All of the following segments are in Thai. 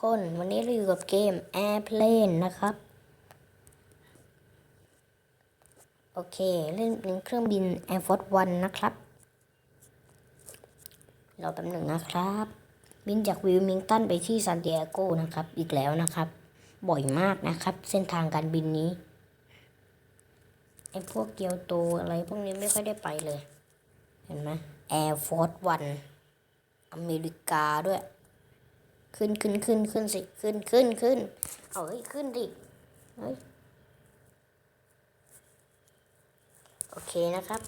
คนวันนี้เราอยู่กับเกม Airplane นะครับ โอเค เล่นเป็นเครื่องบิน Air Force One นะครับ เราแป๊บหนึ่งนะครับ บินจากวิลมิงตันไปที่ซานดิเอโกนะครับ อีกแล้วนะครับ บ่อยมากนะครับ เส้นทางการบินนี้ไอพวกเกียวโตอะไรพวกนี้ไม่ค่อยได้ไปเลย เห็นไหม Air Force One อเมริกาด้วย ขึ้นขึ้นขึ้นขึ้นสิขึ้นขึ้นขึ้นเอาเฮ้ยขึ้นดิเฮ้ยโอเคนะครับ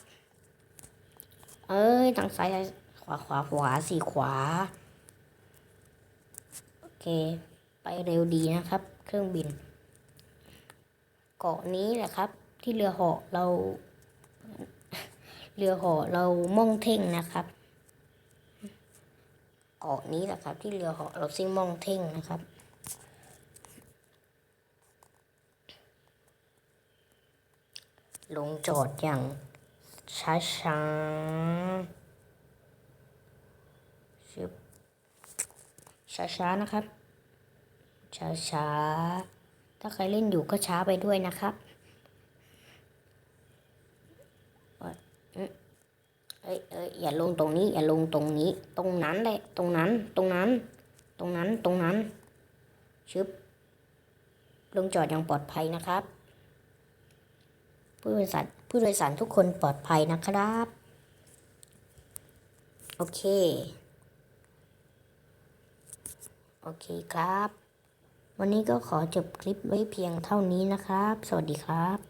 เอ้ยทางซ้ายขวาขวาขวาสี่ขวา โอเค ไปเร็วดีนะครับ เครื่องบิน เกาะนี้แหละครับ ที่เรือเหาะเรา เรือเหาะเราม่องเท่งนะครับาะนี้แหละครับ ที่เรือเหาะเราซิ่งมองเท่งนะครับลงจอดอย่างช้าช้าชึบช้าช้านะครับ ช้าช้าถ้าใครเล่นอยู่ก็ช้าไปด้วยนะครับเอ้ยอืม เอ้ยเอ้ยอย่าลงตรงนี้ อย่าลงตรงนี้ ตรงนั้นแหละตรงนั้น ตรงนั้น ตรงนั้น ตรงนั้น ชึบ ลงจอดอย่างปลอดภัยนะครับ ผู้โดยสาร ผู้โดยสารทุกคนปลอดภัยนะครับ โอเค โอเคครับ วันนี้ก็ขอจบคลิปไว้เพียงเท่านี้นะครับ สวัสดีครับ